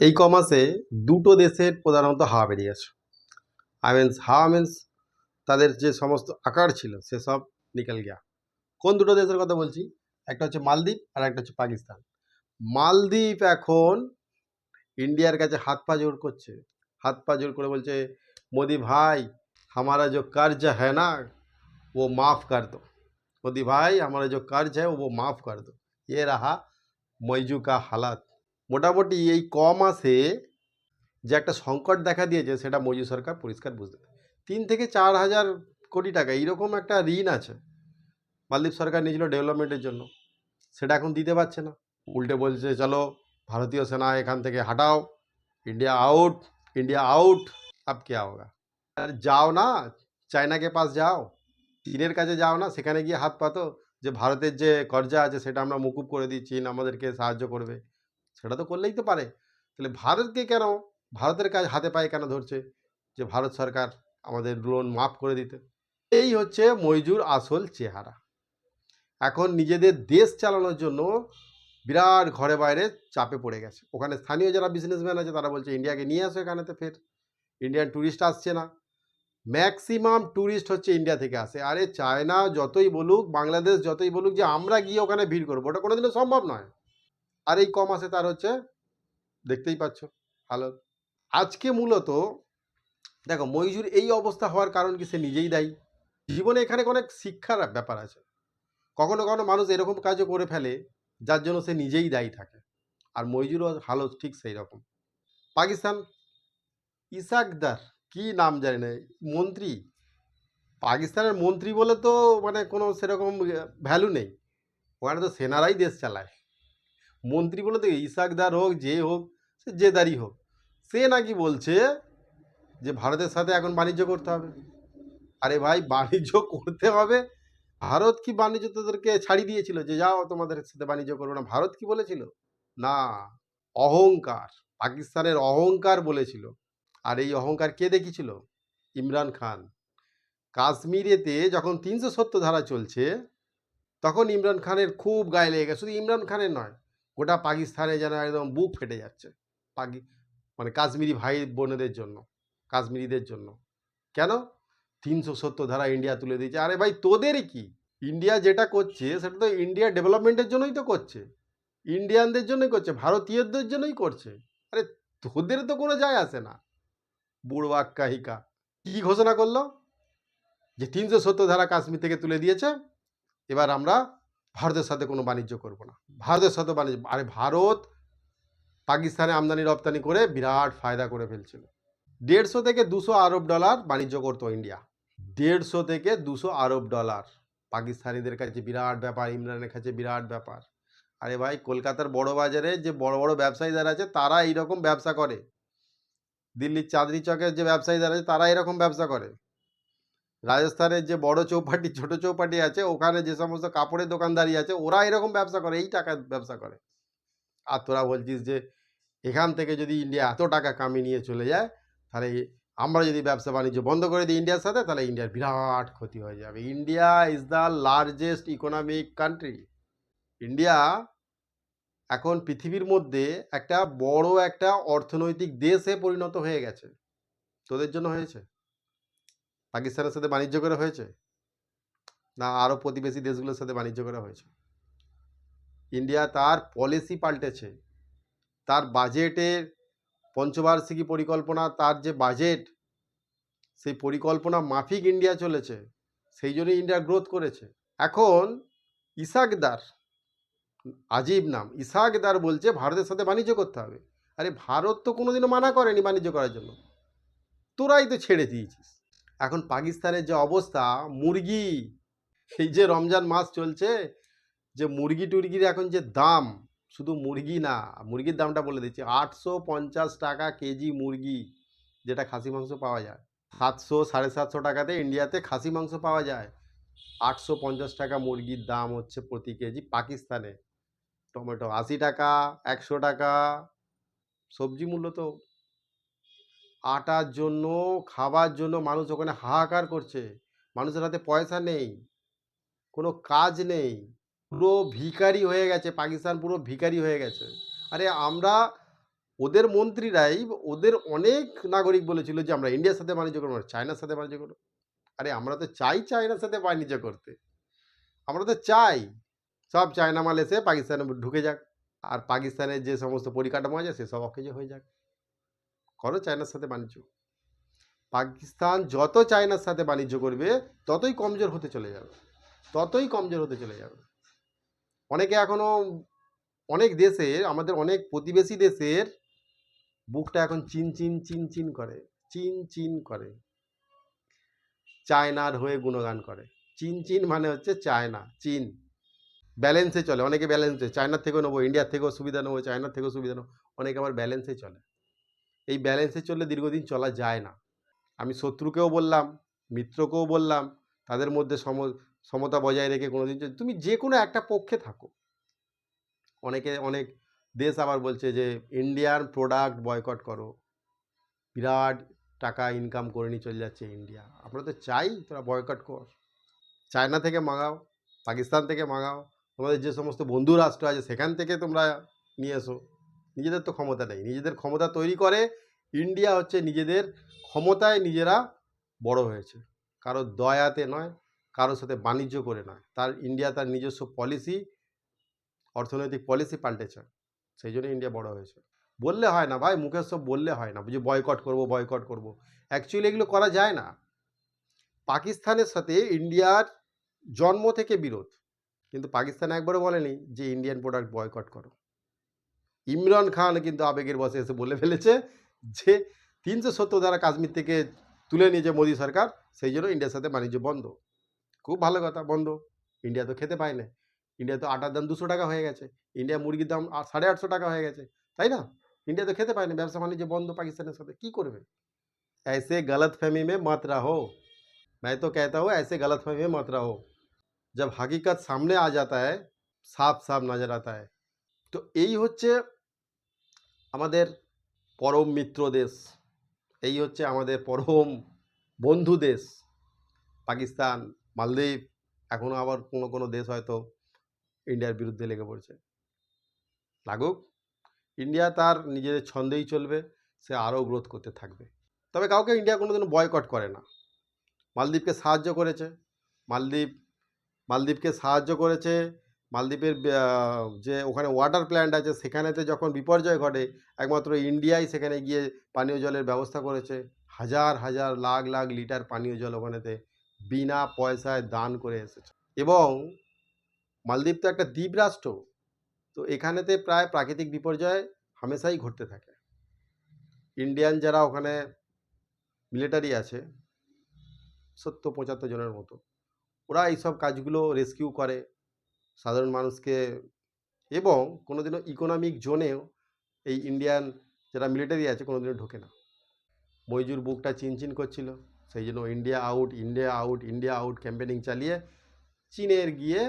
এই ক মাসে দুটো দেশের প্রধানত হাওয়া বেরিয়ে গেছে আই মিনস হাওয়া মিনস তাদের যে সমস্ত আকার ছিল সেসব নিকেল গিয়া কোন দুটো দেশের কথা বলছি একটা হচ্ছে মালদ্বীপ আর একটা হচ্ছে পাকিস্তান মালদ্বীপ এখন ইন্ডিয়ার কাছে হাত পা জোর করছে হাত পা জোর করে বলছে মোদি ভাই हमारा जो कर्ज है ना वो माफ़ कर दो मोदी भाई हमारा जो कर्ज है वो माफ़ कर दो ये रहा মইজু কা হালাত মোটামুটি এই ক মাসে যে একটা সংকট দেখা দিয়েছে, সেটা মইজু সরকার পরিষ্কার বুঝতে। তিন থেকে চার হাজার কোটি টাকা, এইরকম একটা ঋণ আছে মালদ্বীপ সরকার নিয়েছিল ডেভেলপমেন্টের জন্য। সেটা এখন দিতে পারছে না। উল্টে বলছে, চলো ভারতীয় সেনা এখান থেকে হাঁটাও, ইন্ডিয়া আউট ইন্ডিয়া আউট আপ কে হোগা আর যাও না, চায়নাকে পাস যাও, চীনের কাছে যাও না, সেখানে গিয়ে হাত পাতো যে ভারতের যে কর্জা আছে, সেটা আমরা মুকুব করে দিই, চীন আমাদেরকে সাহায্য করবে। সেটা তো করলেই তো পারে। তাহলে ভারতকে কেন? ভারতের কাজ হাতে পায়ে কেন ধরছে? যে ভারত সরকার আমাদের লোন মাফ করে দিতে। এই হচ্ছে মইজুর আসল চেহারা। এখন নিজেদের দেশ চালানোর জন্য বিরাট ঘরে বাইরে চাপে পড়ে গেছে। ওখানে স্থানীয় যারা বিজনেসম্যান আছে তারা বলছে, ইন্ডিয়াকে নিয়ে আসো এখানেতে ফের। ইন্ডিয়ান ট্যুরিস্ট আসছে না। ম্যাক্সিমাম ট্যুরিস্ট হচ্ছে ইন্ডিয়া থেকে আসে। আরে চায়না যতই বলুক বাংলাদেশ যতই বলুক যে আমরা গিয়ে ওখানে ভিড় করব। ওটা কোনোদিনও সম্ভব নয়। আর এই কম আসে তার হচ্ছে, দেখতেই পাচ্ছ, ভালো। আজকে মূলত, দেখো মইজুর এই অবস্থা হওয়ার কারণ কি সে নিজেই দায়ী। জীবনে এখানে অনেক শিক্ষার ব্যাপার আছে। কখনো কখনো মানুষ এরকম কাজও করে ফেলে, যার জন্য সে নিজেই দায়ী থাকে। আর মইজুরও হালত ঠিক সেই রকম পাকিস্তান, ইসাকদার, কি নাম জানি না, মন্ত্রী? পাকিস্তানের মন্ত্রী বলে তো মানে কোনো সেরকম ভ্যালু নেই। ওখানে তো সেনারাই দেশ চালায়। মন্ত্রী বলে তো ইসাকদার হোক যে হোক, সে জেদারি হোক। সে নাকি বলছে যে ভারতের সাথে এখন বাণিজ্য করতে হবে। আরে ভাই, বাণিজ্য করতে হবে? ভারত কি বাণিজ্য তোদেরকে ছাড়িয়ে দিয়েছিল যে যাও তোমাদের সাথে বাণিজ্য করব না? ভারত কি বলেছিল? না, অহংকার, পাকিস্তানের অহংকার বলেছিল। আর এই অহংকার কে দেখিয়েছিল? ইমরান খান। কাশ্মীরেতে যখন তিনশো সত্তর ধারা চলছে, তখন ইমরান খানের খুব গায়ে লেগে গেছে। শুধু ইমরান খানের নয় গোটা পাকিস্তানে যেন একদম বুক ফেটে যাচ্ছে। পাকি মানে কাশ্মীরি ভাই বোনেদের জন্য, কাশ্মীরিদের জন্য। কেন? তিনশো সত্তর ধারা ইন্ডিয়া তুলে দিয়েছে। আরে ভাই, তোদের কি? ইন্ডিয়া যেটা করছে, সেটা তো ইন্ডিয়া ডেভেলপমেন্টের জন্যই তো করছে। ইন্ডিয়ানদের জন্যই করছে, ভারতীয়দের জন্যই করছে। আরে তোদের তো কোনো যায় আসে না। বুড়বাক কাহিকা কি ঘোষণা করল? যে তিনশো সত্তর ধারা কাশ্মীর থেকে তুলে দিয়েছে। এবার আমরা ভারতের সাথে কোনো বাণিজ্য করব না। ভারতের সাথে বাণিজ্য, আরে ভারত পাকিস্তানে আমদানি, রপ্তানি করে বিরাট ফায়দা করে ফেলছিল। দেড়শো থেকে দুশো আরব ডলার বাণিজ্য করতো ইন্ডিয়া। দেড়শো থেকে দুশো আরব ডলার পাকিস্তানিদের কাছে বিরাট ব্যাপার, ইমরানের কাছে বিরাট ব্যাপার। আরে ভাই, কলকাতার বড় বাজারে যে বড় বড় ব্যবসায়ীদের আছে, তারা এইরকম ব্যবসা করে। দিল্লির চাঁদনি চকের যে ব্যবসায়ীদের আছে, তারা এরকম ব্যবসা করে। রাজস্থানের যে বড় চৌপাটি, ছোট চৌপাটি আছে, ওখানে যে সমস্ত কাপড়ের দোকানদারি আছে, ওরা এরকম ব্যবসা করে, এই টাকার ব্যবসা করে। আর তোরা বলছিস যে, এখান থেকে যদি ইন্ডিয়া এত টাকা কামিয়ে নিয়ে চলে যায়, তাহলে আমরা যদি ব্যবসা বাণিজ্য বন্ধ করে দিই ইন্ডিয়ার সাথে, তাহলে ইন্ডিয়ার বিরাট ক্ষতি হয়ে যাবে। India is the largest economic country India এখন পৃথিবীর মধ্যে একটা বড় একটা অর্থনৈতিক দেশে পরিণত হয়ে গেছে। তোদের জন্য হয়েছে? পাকিস্তানের সাথে বাণিজ্য করা হয়েছে? না আরও প্রতিবেশী দেশগুলোর সাথে বাণিজ্য করা হয়েছে? ইন্ডিয়া তার পলিসি পাল্টেছে। তার বাজেটের পঞ্চবার্ষিকী পরিকল্পনা, তার যে বাজেট, সেই পরিকল্পনা মাফিক ইন্ডিয়া চলেছে। সেই জন্যই ইন্ডিয়া গ্রোথ করেছে। এখন ইসাকদার আজীব নাম ইসাকদার বলছে ভারতের সাথে বাণিজ্য করতে হবে। আরে ভারত তো কোনোদিনও মানা করেনি বাণিজ্য করার জন্য। তোরাই তো ছেড়ে দিয়েছিস। এখন পাকিস্তানের যে অবস্থা, মুরগি, এই যে রমজান মাস চলছে, যে মুরগি টুরগির এখন যে দাম, শুধু মুরগি না, মুরগির দামটা বলে দিচ্ছি, আটশো পঞ্চাশ টাকা কেজি মুরগি, যেটা খাসি মাংস পাওয়া যায়। সাতশো, সাড়ে সাতশো টাকাতে ইন্ডিয়াতে খাসি মাংস পাওয়া যায়। আটশো পঞ্চাশ টাকা মুরগির দাম হচ্ছে প্রতি কেজি পাকিস্তানে। টমেটো আশি টাকা, একশো টাকা, সবজি মূল্য তো আটার জন্য খাবার জন্য মানুষ ওখানে হাহাকার করছে। মানুষের হাতে পয়সা নেই কোনো কাজ নেই। পুরো ভিখারি হয়ে গেছে পাকিস্তান পুরো ভিখারি হয়ে গেছে। আরে আমরা ওদের মন্ত্রীরাই ওদের অনেক নাগরিক বলেছিল যে আমরা ইন্ডিয়ার সাথে বাণিজ্য করব চায়নার সাথে বাণিজ্য করব। আরে আমরা তো চাই চায়নার সাথে বাণিজ্য করতে। আমরা তো চাই। সব চায়না মাল এসে পাকিস্তানে ঢুকে যাক। আর পাকিস্তানের যে সমস্ত পরিকাঠামো আছে সেসব অকেজে হয়ে যাক। করো চায়নার সাথে বাণিজ্য। পাকিস্তান যত চায়নার সাথে বাণিজ্য করবে, ততই কমজোর হতে চলে যাবে। ততই কমজোর হতে চলে যাবে। অনেকে এখনও অনেক দেশের আমাদের অনেক প্রতিবেশী দেশের বুকটা এখন চিন চিন চিন চিন করে। চিন চিন করে। চায়নার হয়ে গুণগান করে। চিন চিন মানে হচ্ছে চায়না, চীন। ব্যালেন্সে চলে। অনেকে ব্যালেন্সে, চায়নার থেকেও নেব, ইন্ডিয়ার থেকেও সুবিধা নেব, চায়নার থেকেও সুবিধা নেব। অনেকে আবার ব্যালেন্সে চলে। এই ব্যালেন্সে চললে দীর্ঘদিন চলা যায় না। আমি শত্রুকেও বললাম, মিত্রকেও বললাম, তাদের মধ্যে সম, সমতা বজায় রেখে কোনোদিন যদি- তুমি যে কোনো একটা পক্ষে থাকো। অনেকে, অনেক দেশ আবার বলছে যে ইন্ডিয়ান প্রোডাক্ট বয়কট করো। বিরাট টাকা ইনকাম করে নিয়ে চলে যাচ্ছে ইন্ডিয়া আমরা তো চাই তোরা বয়কট কর। চায়না থেকে মাগাও পাকিস্তান থেকে মাগাও, তোমাদের যে সমস্ত বন্ধু রাষ্ট্র আছে, সেখান থেকে তোমরা নিয়ে এসো। নিজেদের তো ক্ষমতা নেই। নিজেদের ক্ষমতা তৈরি করে ইন্ডিয়া হচ্ছে নিজেদের ক্ষমতায় নিজেরা বড় হয়েছে। কারও দয়াতে নয়, কারোর সাথে বাণিজ্য করে নয়। তার ইন্ডিয়া তার নিজস্ব পলিসি অর্থনৈতিক পলিসি পাল্টেছে। সেই জন্য ইন্ডিয়া বড় হয়েছে। বললে হয় না ভাই মুখের সব বললে হয় না। যে বয়কট করব বয়কট করব। অ্যাকচুয়ালি এগুলো করা যায় না। পাকিস্তানের সাথে ইন্ডিয়ার জন্ম থেকে বিরোধ। কিন্তু পাকিস্তান একবারও বলেনি যে ইন্ডিয়ান প্রোডাক্ট বয়কট করো। ইমরান খান কিন্তু আবেগের বসে এসে বলে ফেলেছে যে তিনশো সত্তর দ্বারা কাশ্মীর থেকে তুলে নিয়েছে মোদী সরকার সেই জন্য ইন্ডিয়ার সাথে বাণিজ্য বন্ধ খুব ভালো কথা বন্ধ ইন্ডিয়া তো খেতে পায় না ইন্ডিয়া তো আটার দাম দুশো টাকা হয়ে গেছে ইন্ডিয়া মুরগির দাম আ- সাড়ে আটশো টাকা হয়ে গেছে তাই না ইন্ডিয়া তো খেতে পায় না ব্যবসা বাণিজ্য বন্ধ পাকিস্তানের সাথে কি করবে ऐसे गलत फहमी में मत रहो मैं तो कहता हूँ ऐसे गलत फहमी में मत रहो जब हकीकत सामने आ जाता है সাফ সাফ নজর আতা है তো এই হচ্ছে আমাদের পরম মিত্র দেশ। এই হচ্ছে আমাদের পরম বন্ধু দেশ। পাকিস্তান, মালদ্বীপ এখনও আবার কোনো কোনো দেশ হয়তো ইন্ডিয়ার বিরুদ্ধে লেগে পড়ছে। লাগুক, ইন্ডিয়া তার নিজেদের ছন্দেই চলবে, সে আরও গ্রোথ করতে থাকবে। তবে কাউকে ইন্ডিয়া কোনোদিনও বয়কট করে না। মালদ্বীপকে সাহায্য করেছে। মালদ্বীপ, মালদ্বীপকে সাহায্য করেছে মালদ্বীপের যে ওখানে ওয়াটার প্ল্যান্ট আছে, সেখানেতে যখন বিপর্যয় ঘটে, একমাত্র ইন্ডিয়াই সেখানে গিয়ে পানীয় জলের ব্যবস্থা করেছে। হাজার হাজার, লাখ লাখ লিটার পানীয় জল ওখানেতে বিনা পয়সায় দান করে এসেছে। এবং মালদ্বীপ তো একটা দ্বীপ রাষ্ট্র, তো এখানেতে প্রায় প্রাকৃতিক বিপর্যয় হামেশাই ঘটতে থাকে। ইন্ডিয়ান যারা ওখানে মিলিটারি আছে, সত্তর, পঁচাত্তর জনের মতো, ওরা এইসব কাজগুলো রেস্কিউ করে। সাধারণ মানুষকে এবং কোনোদিনও ইকোনমিক জোনেও এই ইন্ডিয়ান যারা মিলিটারি আছে কোনোদিনও ঢোকে না। মইজুর বুকটা চিনচিন করছিল, সেই জন্য India out India out India out campaigning চালিয়ে চীনের গিয়ে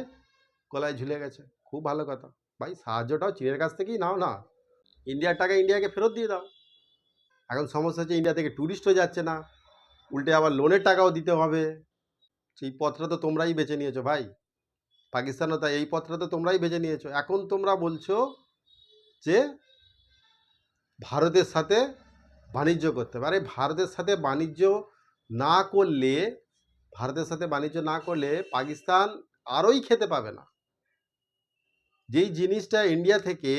গলায় ঝুলে গেছে। খুব ভালো কথা। ভাই, সাহায্যটাও চীনের কাছ থেকেই নাও না। ইন্ডিয়ার টাকা ইন্ডিয়াকে ফেরত দিয়ে দাও। এখন সমস্যা হচ্ছে ইন্ডিয়া থেকে ট্যুরিস্টও যাচ্ছে না। উল্টে আবার লোনের টাকাও দিতে হবে। সেই পথটা তো তোমরাই বেছে নিয়েছো ভাই। পাকিস্তানও তাই, এই পথটা তো তোমরাই বেছে নিয়েছো। এখন তোমরা বলছো যে ভারতের সাথে বাণিজ্য করতে হবে। আরে ভারতের সাথে বাণিজ্য না করলে, ভারতের সাথে বাণিজ্য না করলে পাকিস্তান আরোই খেতে পাবে না। যেই জিনিসটা ইন্ডিয়া থেকে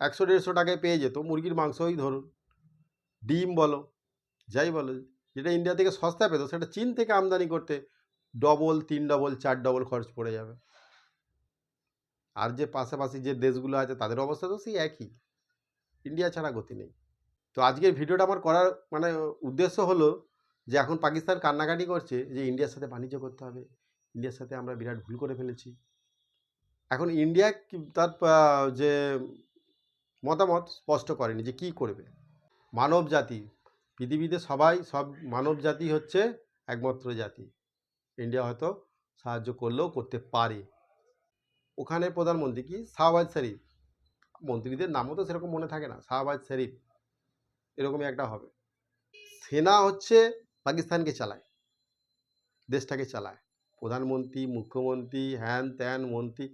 একশো দেড়শো টাকায় পেয়ে যেত, মুরগির মাংসই ধরুন, ডিম বলো, যাই বলো, যেটা ইন্ডিয়া থেকে সস্তা পেতো, সেটা চীন থেকে আমদানি করতে ডবল তিন ডবল চার ডবল খরচ পড়ে যাবে। আর যে পাশাপাশি যে দেশগুলো আছে, তাদের অবস্থা তো সেই একই। ইন্ডিয়া ছাড়া গতি নেই। তো আজকের ভিডিওটা আমার করার মানে উদ্দেশ্য হলো যে এখন পাকিস্তান কান্নাকাটি করছে যে ইন্ডিয়ার সাথে বাণিজ্য করতে হবে। ইন্ডিয়ার সাথে আমরা বিরাট ভুল করে ফেলেছি। এখন ইন্ডিয়া তার যে মতামত স্পষ্ট করেনি যে কি করবে। মানব জাতি, পৃথিবীতে সবাই, সব মানব জাতি হচ্ছে একমাত্র জাতি। ইন্ডিয়া হয়তো সাহায্য করলেও করতে পারে। ওখানে প্রধানমন্ত্রী কি? শাহবাজ শরীফ। মন্ত্রীদের নামও তো সেরকম মনে থাকে না, শাহবাজ শরীফ। এরকমই একটা হবে। সেনা হচ্ছে পাকিস্তানকে চালায়, দেশটাকে চালায়। প্রধানমন্ত্রী, মুখ্যমন্ত্রী, হ্যান ত্যান মন্ত্রী,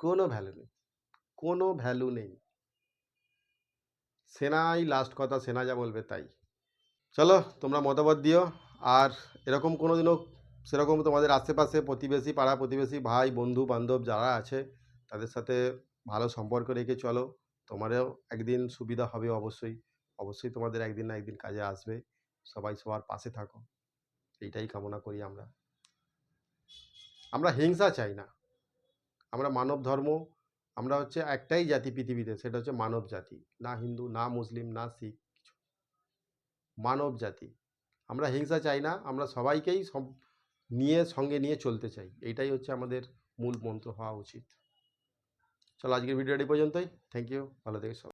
কোনো ভ্যালু নেই, কোনো ভ্যালু নেই। সেনাই লাস্ট কথা, সেনা যা বলবে তাই। চলো, তোমরা মতামত দিও, আর এরকম কোনো দিনও সেরকম তোমাদের আশেপাশে প্রতিবেশী পাড়া, প্রতিবেশী ভাই, বন্ধু বান্ধব যারা আছে, তাদের সাথে ভালো সম্পর্ক রেখে চলো। তোমারও একদিন সুবিধা হবে অবশ্যই। অবশ্যই তোমাদের একদিন না একদিন কাজে আসবে। সবাই সবার পাশে থাকো। এইটাই কামনা করি আমরা। আমরা হিংসা চাই না। আমরা মানব ধর্ম, আমরা হচ্ছে একটাই জাতি পৃথিবীতে, সেটা হচ্ছে মানব জাতি। না হিন্দু, না মুসলিম, না শিখ, কিছু। মানব জাতি। আমরা হিংসা চাই না। আমরা সবাইকেই সব নিয়ে, সঙ্গে নিয়ে চলতে চাই। এইটাই হচ্ছে আমাদের মূল মন্ত্র হওয়া উচিত। চলো আজকের ভিডিওটি পর্যন্তই। থ্যাংক ইউ ভালো থেকে সব